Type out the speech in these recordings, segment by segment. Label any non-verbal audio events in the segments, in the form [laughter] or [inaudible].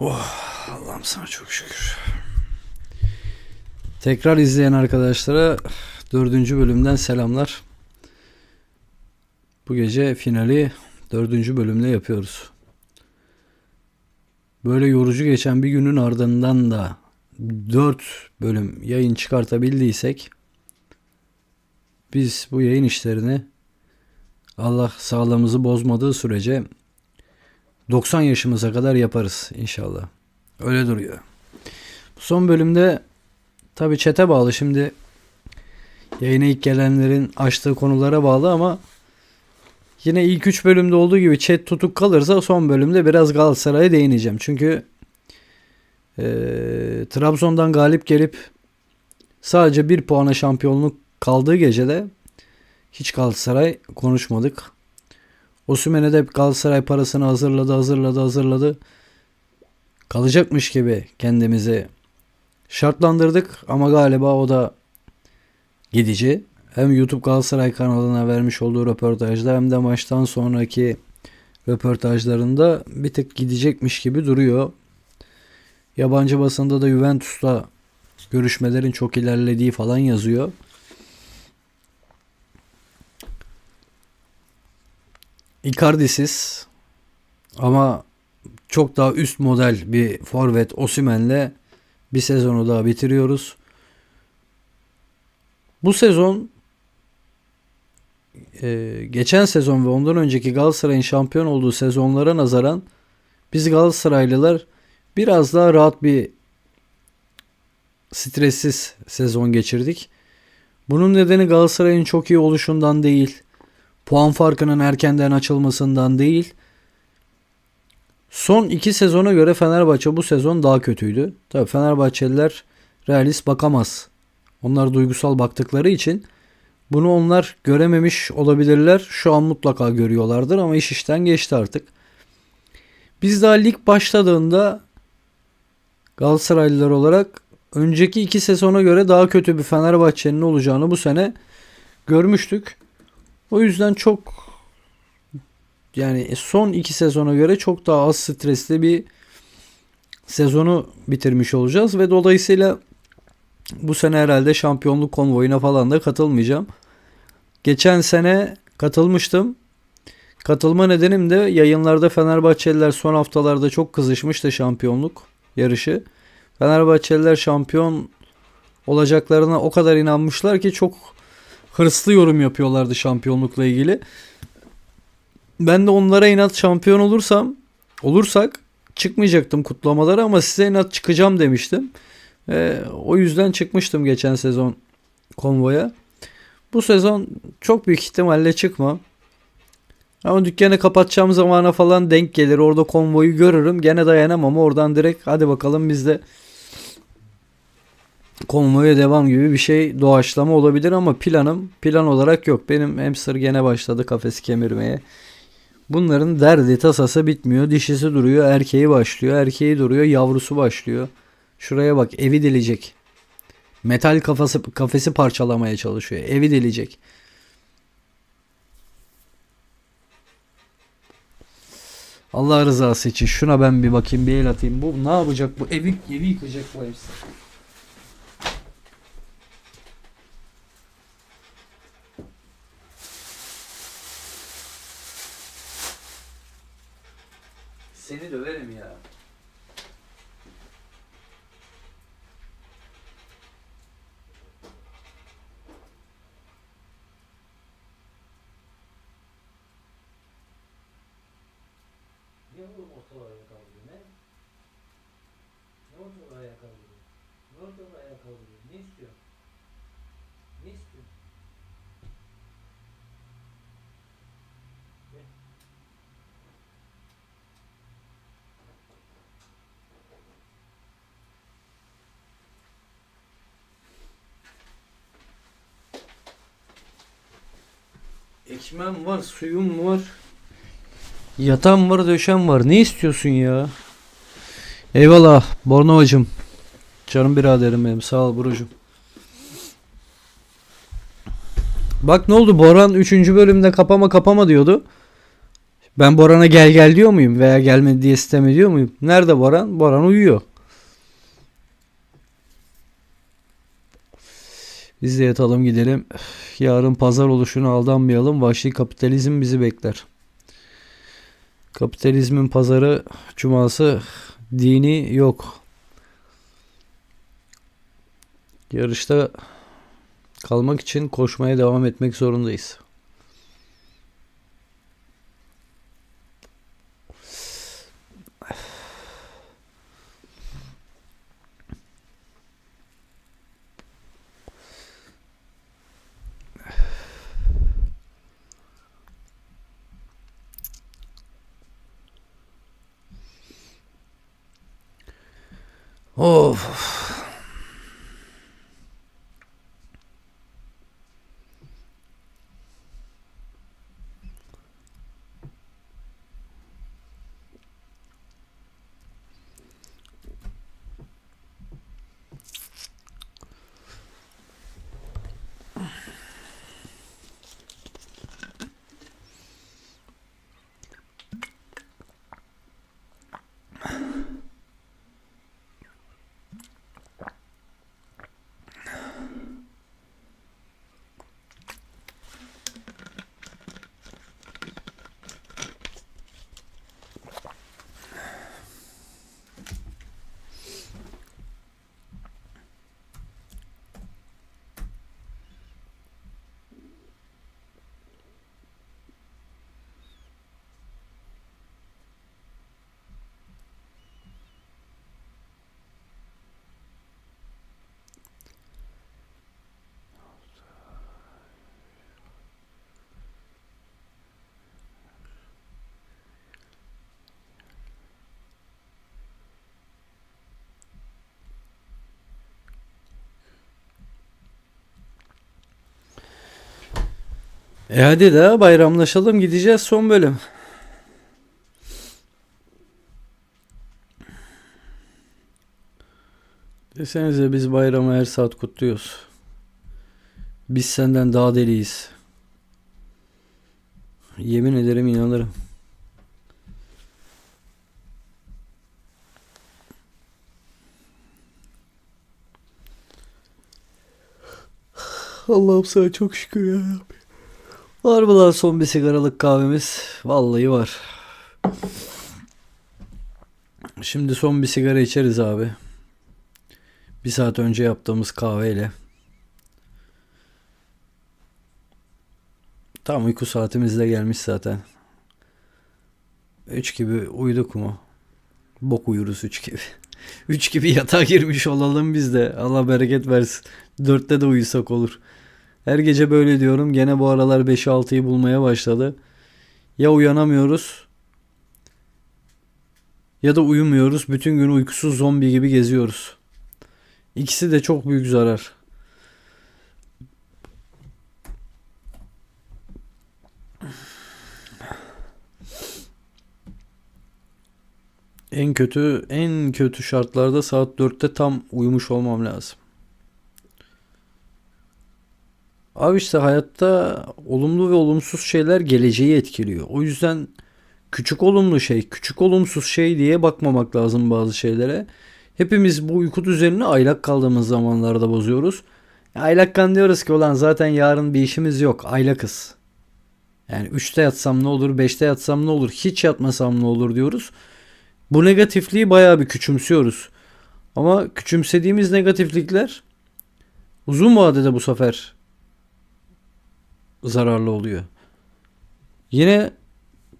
Oh Allah'ım sana çok şükür. Tekrar izleyen arkadaşlara dördüncü bölümden selamlar. Bu gece finali dördüncü bölümle yapıyoruz. Böyle yorucu geçen bir günün ardından da dört bölüm yayın çıkartabildiysek biz bu yayın işlerini Allah sağlığımızı bozmadığı sürece 90 yaşımıza kadar yaparız inşallah. Öyle duruyor. Son bölümde tabi çete bağlı şimdi yayına ilk gelenlerin açtığı konulara bağlı ama yine ilk 3 bölümde olduğu gibi chat tutuk kalırsa son bölümde biraz Galatasaray'a değineceğim. Çünkü eee, Trabzon'dan galip gelip sadece bir puana şampiyonluk kaldığı gecede hiç Galatasaray konuşmadık. Osimhen'e de Galatasaray parasını hazırladı, hazırladı, hazırladı. Kalacakmış gibi kendimizi şartlandırdık ama galiba o da gidici. Hem YouTube Galatasaray kanalına vermiş olduğu röportajda hem de maçtan sonraki röportajlarında bir tık gidecekmiş gibi duruyor. Yabancı basında da Juventus'ta görüşmelerin çok ilerlediği falan yazıyor. Icardi'siz ama çok daha üst model bir forvet Osimhen'le bir sezonu daha bitiriyoruz. Bu sezon e, geçen sezon ve ondan önceki Galatasaray'ın şampiyon olduğu sezonlara nazaran biz Galatasaraylılar biraz daha rahat bir stressiz sezon geçirdik. Bunun nedeni Galatasaray'ın çok iyi oluşundan değil, puan farkının erkenden açılmasından değil. Son iki sezona göre Fenerbahçe bu sezon daha kötüydü. Tabii Fenerbahçeliler realist bakamaz. Onlar duygusal baktıkları için bunu onlar görememiş olabilirler. Şu an mutlaka görüyorlardır ama iş işten geçti artık. Biz daha lig başladığında Galatasaraylılar olarak önceki iki sezona göre daha kötü bir Fenerbahçe'nin olacağını bu sene görmüştük. O yüzden çok yani son iki sezona göre çok daha az stresli bir sezonu bitirmiş olacağız ve dolayısıyla bu sene herhalde şampiyonluk konvoyuna falan da katılmayacağım. Geçen sene katılmıştım. Katılma nedenim de yayınlarda Fenerbahçeliler son haftalarda çok kızışmıştı şampiyonluk yarışı. Fenerbahçeliler şampiyon olacaklarına o kadar inanmışlar ki çok hırslı yorum yapıyorlardı şampiyonlukla ilgili. Ben de onlara inat şampiyon olursam olursak çıkmayacaktım kutlamalara ama size inat çıkacağım demiştim. Ve o yüzden çıkmıştım geçen sezon konvoya. Bu sezon çok büyük ihtimalle çıkmam. Ama dükkanı kapatacağım zamana falan denk gelir. Orada konvoyu görürüm. Gene dayanamam. Oradan direkt hadi bakalım biz de konvoya devam gibi bir şey doğaçlama olabilir ama planım plan olarak yok. Benim hamster gene başladı kafesi kemirmeye. Bunların derdi tasası bitmiyor. Dişisi duruyor, erkeği başlıyor, erkeği duruyor, yavrusu başlıyor. Şuraya bak, evi delecek. Metal kafası kafesi parçalamaya çalışıyor. Evi delecek. Allah rızası için şuna ben bir bakayım, bir el atayım. Bu ne yapacak bu? Evi evi yıkacak bu hamster. Ortalara kaldırıyor ne? Ne ortalara ayağa kaldırıyor? Ne ortalara ayağa kaldırıyor? Ne istiyor? Ne istiyor? Ne? Ekmem var, suyum var. Yatan var, döşem var. Ne istiyorsun ya? Eyvallah Bornovacım. Canım biraderim benim. Sağ ol Burucum. Bak ne oldu? Boran 3. bölümde kapama kapama diyordu. Ben Boran'a gel gel diyor muyum veya gelmedi diye sistem ediyor muyum? Nerede Boran? Boran uyuyor. Biz de yatalım gidelim. Yarın pazar oluşuna aldanmayalım. Vahşi kapitalizm bizi bekler. Kapitalizmin pazarı cuması dini yok. Yarışta kalmak için koşmaya devam etmek zorundayız. O E hadi de bayramlaşalım gideceğiz son bölüm. Desenize biz bayramı her saat kutluyoruz. Biz senden daha deliyiz. Yemin ederim inanırım. Allah'ım sana çok şükür ya. Var mı lan son bir sigaralık kahvemiz? Vallahi var. Şimdi son bir sigara içeriz abi. Bir saat önce yaptığımız kahveyle. Tam uyku saatimiz de gelmiş zaten. 3 gibi uyuduk mu? Bok uyuruz 3 gibi. [laughs] 3 gibi yatağa girmiş olalım biz de. Allah bereket versin. 4'te de uyusak olur. Her gece böyle diyorum. Gene bu aralar 5-6'yı bulmaya başladı. Ya uyanamıyoruz ya da uyumuyoruz. Bütün gün uykusuz zombi gibi geziyoruz. İkisi de çok büyük zarar. En kötü en kötü şartlarda saat 4'te tam uyumuş olmam lazım. Abi işte hayatta olumlu ve olumsuz şeyler geleceği etkiliyor. O yüzden küçük olumlu şey, küçük olumsuz şey diye bakmamak lazım bazı şeylere. Hepimiz bu uyku düzenini aylak kaldığımız zamanlarda bozuyoruz. Aylakkan diyoruz ki olan zaten yarın bir işimiz yok. Aylakız. Yani 3'te yatsam ne olur, 5'te yatsam ne olur, hiç yatmasam ne olur diyoruz. Bu negatifliği bayağı bir küçümsüyoruz. Ama küçümsediğimiz negatiflikler uzun vadede bu sefer zararlı oluyor. Yine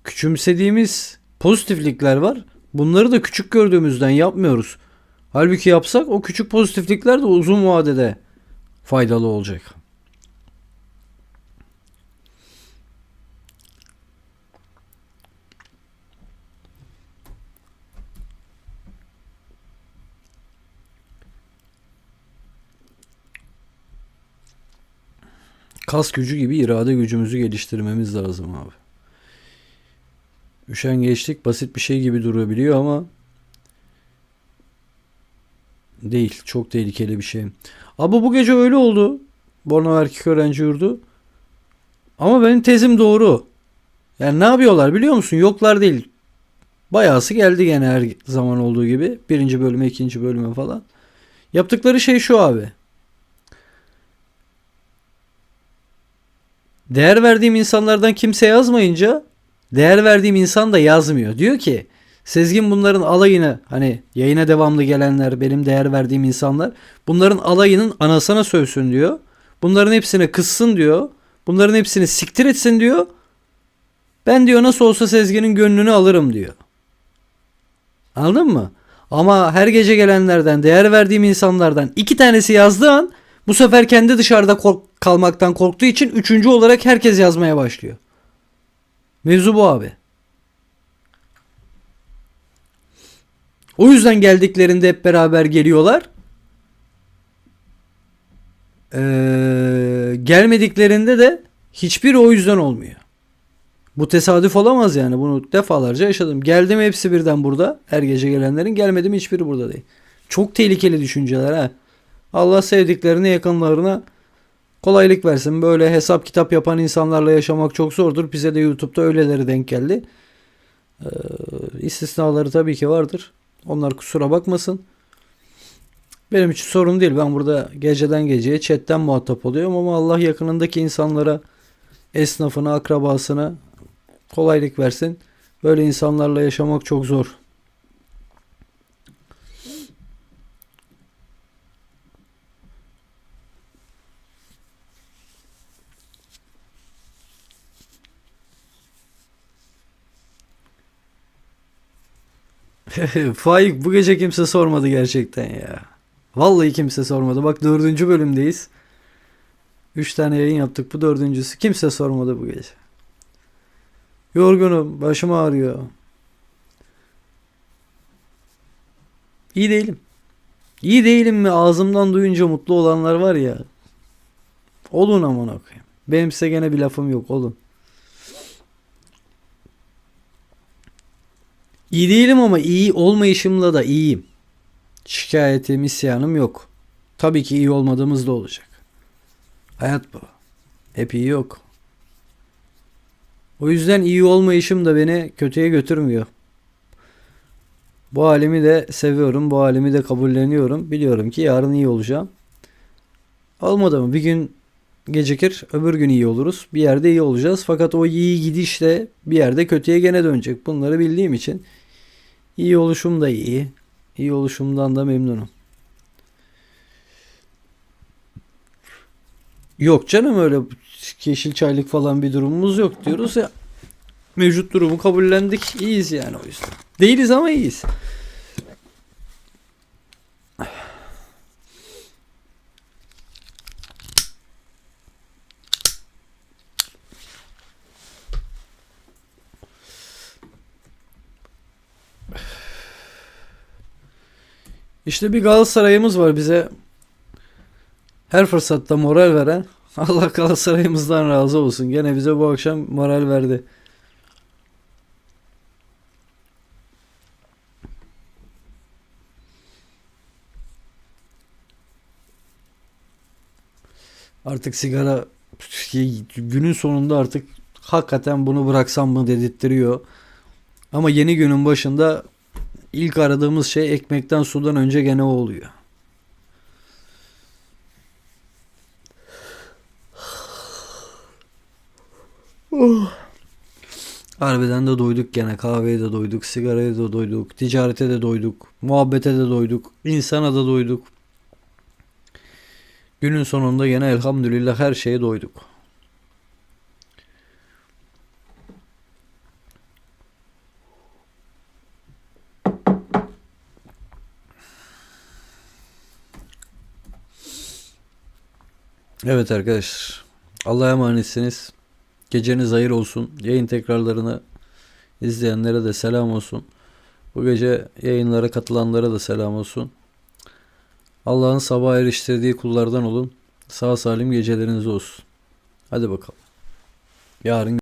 küçümsediğimiz pozitiflikler var. Bunları da küçük gördüğümüzden yapmıyoruz. Halbuki yapsak o küçük pozitiflikler de uzun vadede faydalı olacak. Kas gücü gibi irade gücümüzü geliştirmemiz lazım abi. Üşengeçlik basit bir şey gibi durabiliyor ama değil. Çok tehlikeli bir şey. Ama bu gece öyle oldu. Bornova Erkek Öğrenci Yurdu. Ama benim tezim doğru. Yani ne yapıyorlar biliyor musun? Yoklar değil. Bayağısı geldi gene her zaman olduğu gibi. Birinci bölüme, ikinci bölüme falan. Yaptıkları şey şu abi. Değer verdiğim insanlardan kimse yazmayınca değer verdiğim insan da yazmıyor. Diyor ki Sezgin bunların alayını hani yayına devamlı gelenler benim değer verdiğim insanlar bunların alayının anasına sövsün diyor. Bunların hepsini kıssın diyor. Bunların hepsini siktir etsin diyor. Ben diyor nasıl olsa Sezgin'in gönlünü alırım diyor. Anladın mı? Ama her gece gelenlerden, değer verdiğim insanlardan iki tanesi yazdığı an bu sefer kendi dışarıda kork- kalmaktan korktuğu için üçüncü olarak herkes yazmaya başlıyor. Mevzu bu abi. O yüzden geldiklerinde hep beraber geliyorlar. Ee, gelmediklerinde de hiçbiri o yüzden olmuyor. Bu tesadüf olamaz yani. Bunu defalarca yaşadım. Geldim hepsi birden burada. Her gece gelenlerin gelmedim hiçbiri burada değil. Çok tehlikeli düşünceler ha. Allah sevdiklerine yakınlarına kolaylık versin. Böyle hesap kitap yapan insanlarla yaşamak çok zordur. Bize de YouTube'da öyleleri denk geldi. Ee, istisnaları tabii ki vardır. Onlar kusura bakmasın. Benim için sorun değil. Ben burada geceden geceye chatten muhatap oluyorum ama Allah yakınındaki insanlara, esnafına, akrabasına kolaylık versin. Böyle insanlarla yaşamak çok zor. [laughs] Faik bu gece kimse sormadı gerçekten ya. Vallahi kimse sormadı. Bak dördüncü bölümdeyiz. Üç tane yayın yaptık. Bu dördüncüsü. Kimse sormadı bu gece. Yorgunum. Başım ağrıyor. İyi değilim. İyi değilim mi? Ağzımdan duyunca mutlu olanlar var ya. Olun amına koyayım. Benim size gene bir lafım yok. Olun. İyi değilim ama iyi olmayışımla da iyiyim. Şikayetim, isyanım yok. Tabii ki iyi olmadığımız da olacak. Hayat bu. Hep iyi yok. O yüzden iyi olmayışım da beni kötüye götürmüyor. Bu halimi de seviyorum. Bu halimi de kabulleniyorum. Biliyorum ki yarın iyi olacağım. Olmadı mı? Bir gün gecikir, öbür gün iyi oluruz. Bir yerde iyi olacağız. Fakat o iyi gidişle bir yerde kötüye gene dönecek. Bunları bildiğim için iyi oluşum da iyi. İyi oluşumdan da memnunum. Yok canım öyle yeşil çaylık falan bir durumumuz yok diyoruz ya. Mevcut durumu kabullendik. İyiyiz yani o yüzden. Değiliz ama iyiyiz. İşte bir Galatasaray'ımız var bize her fırsatta moral veren. [laughs] Allah Galatasaray'ımızdan razı olsun. Gene bize bu akşam moral verdi. Artık sigara günün sonunda artık hakikaten bunu bıraksam mı dedirtiyor. Ama yeni günün başında ilk aradığımız şey ekmekten sudan önce gene o oluyor. Harbiden de doyduk gene. Kahveye de doyduk, sigaraya da doyduk, ticarete de doyduk, muhabbete de doyduk, insana da doyduk. Günün sonunda gene elhamdülillah her şeye doyduk. Evet arkadaşlar. Allah'a emanetsiniz. Geceniz hayır olsun. Yayın tekrarlarını izleyenlere de selam olsun. Bu gece yayınlara katılanlara da selam olsun. Allah'ın sabah eriştirdiği kullardan olun. Sağ salim geceleriniz olsun. Hadi bakalım. Yarın